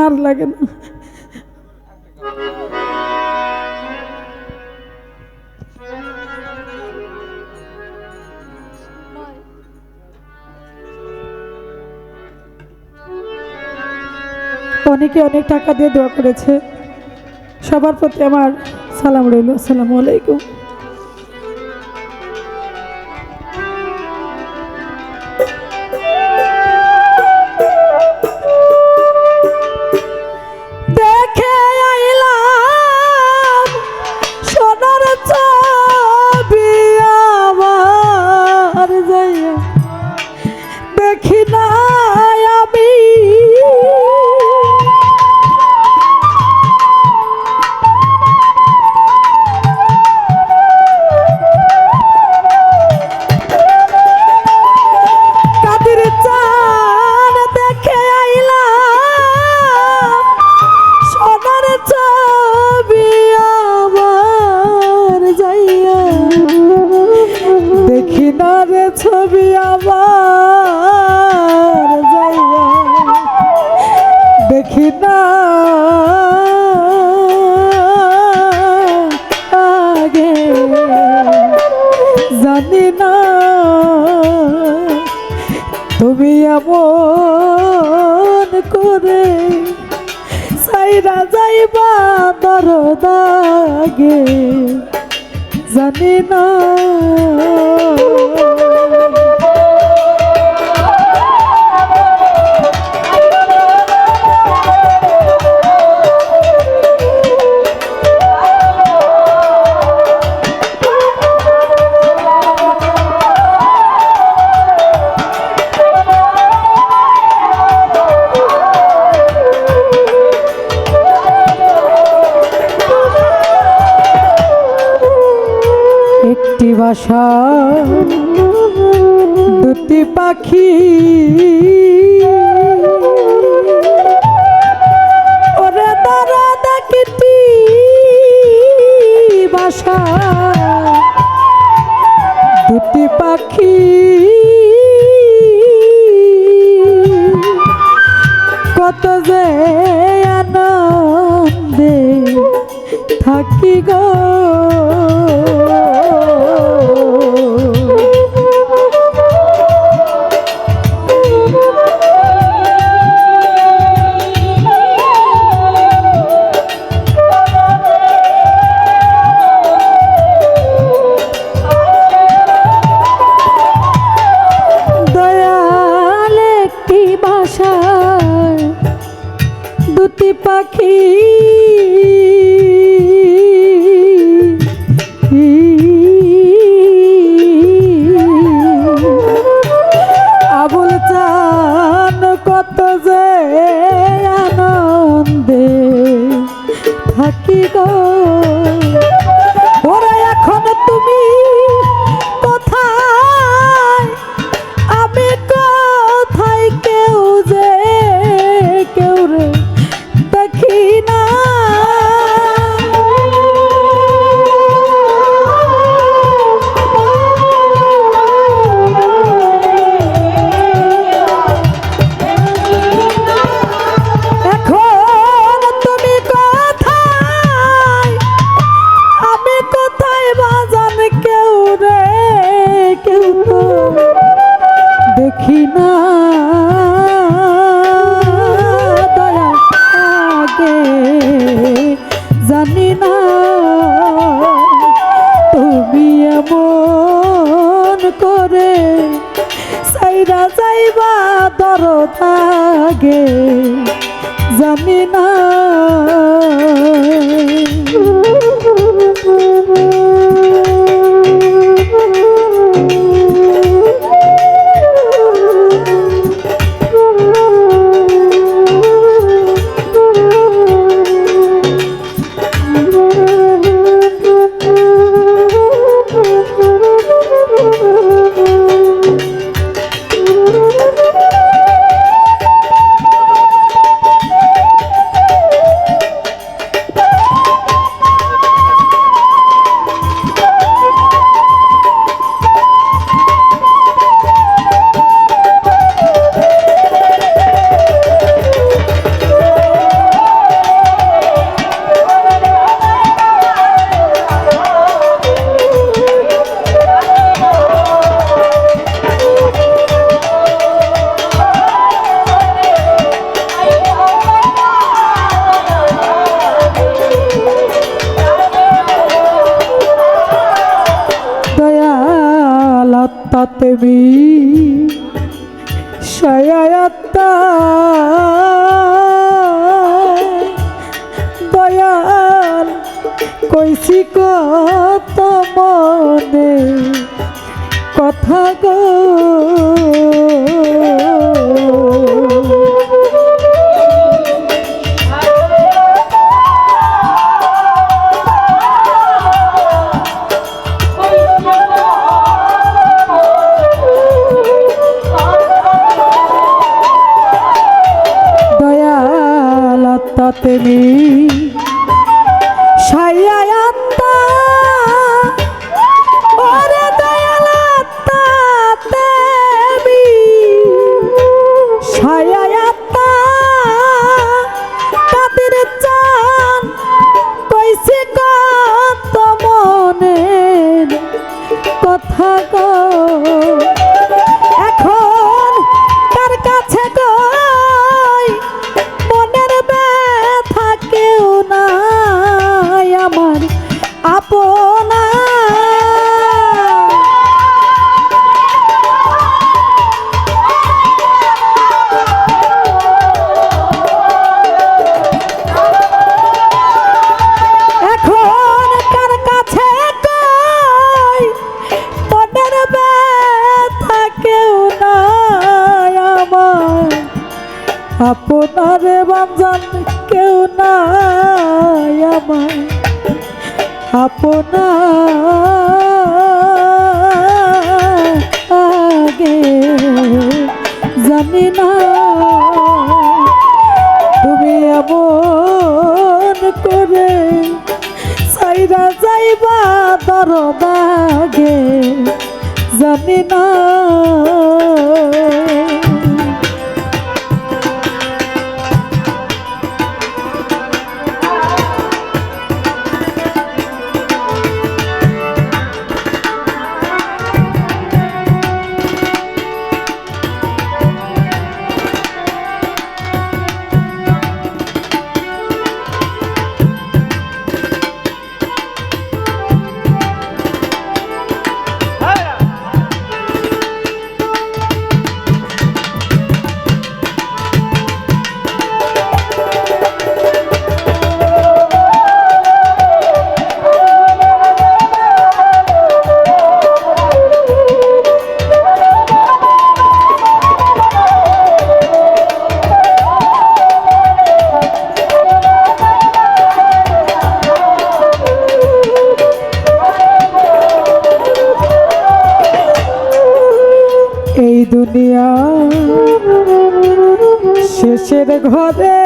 আর লাগে না। অনেকে অনেক টাকা দিয়ে দোয়া করেছে। সবার প্রতি আমার সালাম রইল। আসসালামু আলাইকুম। তুমি এমন করে সাইরা যাইবা দরদাগে জানি না। আশা দুটি পাখি। ওরে দাদা দেখিটি বাসা। দুটি পাখি। কত যে আনন্দে থাকি গো। দেবী কথা কও। কারও দাগে জানি না। দুনিয়া। শেষের ঘরে।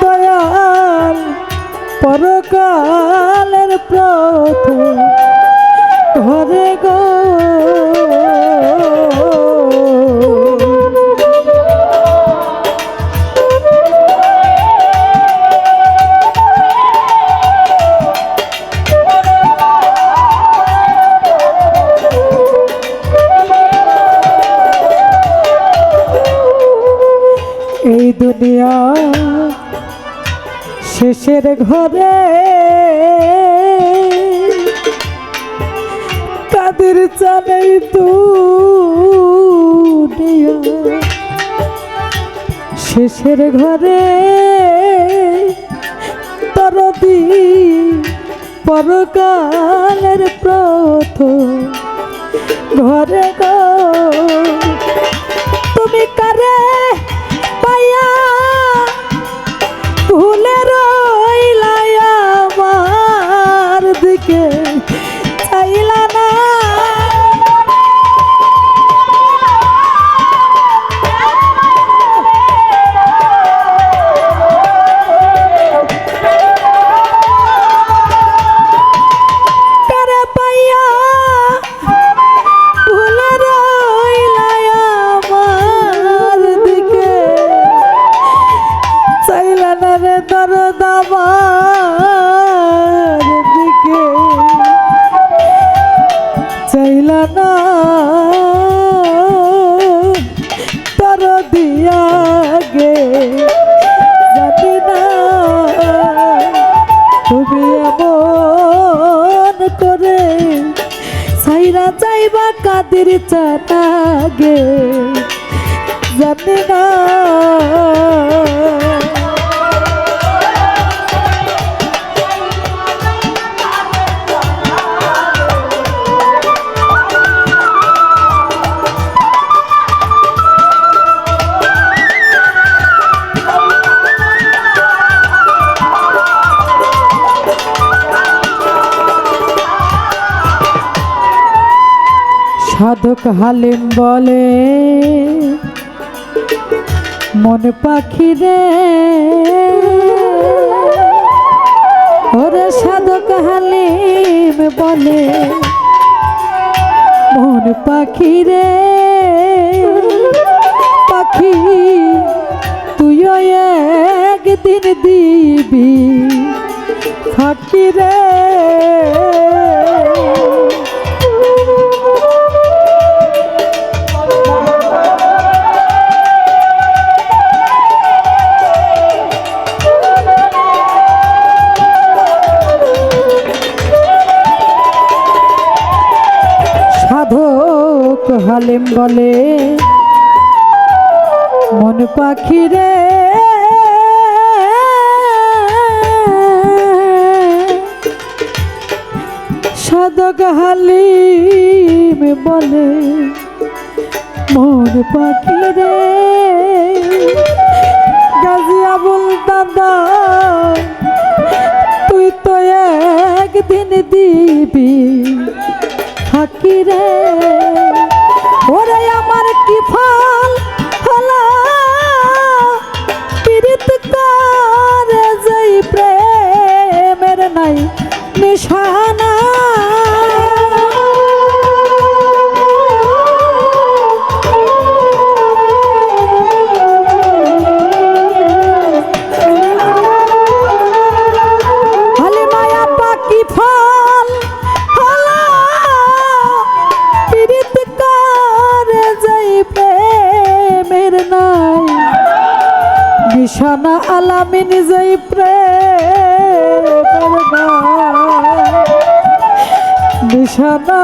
দয়াল পরকালের প্রথম এই দুনিয়া শেষের ঘরে। তাদের চলে তু শেষের ঘরে। তরদি পরকালের প্রথম ঘরে গো। আমার দিকে চাইলা না। তার দিয়া গে যাবি না। তুমি এমন করে সাইরা চাইবা কাদের চানা গে না। সাধক হালিম বলে, মন পাখি রে। ওরে সাধক হালিম বলে, মন পাখি রে। পাখি, তুইও একদিন দিবি ফাঁকি রে। বলে, মন পাখি রে, সাধক হালিম বলে, মন পাখি রে, গাজী আবুল দাদা, তুই তো একদিন দিবি থাকি রে। ওরে আমার কি ফল হলো? পীড়িত করে যেই প্রেমের নাই নিশানা? নিশানা আলামিন যাই প্রেমের নাই নিশানা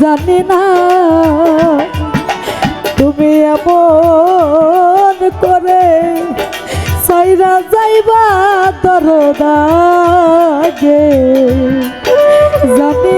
জানি না তুমি এমন করে সাইরা যাইবা দরদাগে। জানি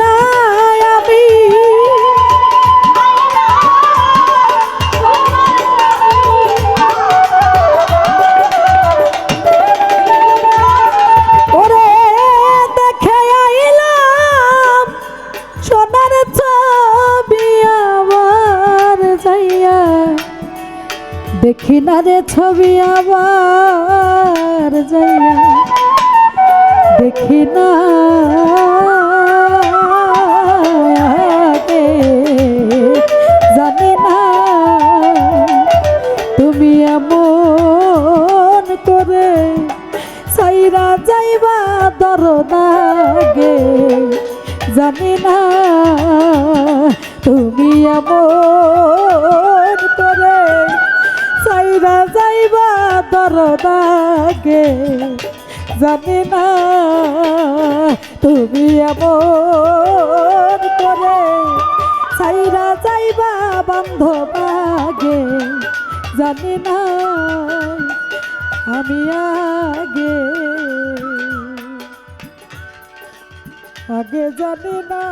না আমি। দেখি না রে ছবি আবার যাইয়া। দেখি না দরদাগে জানি না তুমি এমন করে সাইরা যাইবা দরদাগে, জানি না তুমি এমন করে সাইরা যাইবা বান্ধবাগে, জানি না আমি আগে আগে জানি না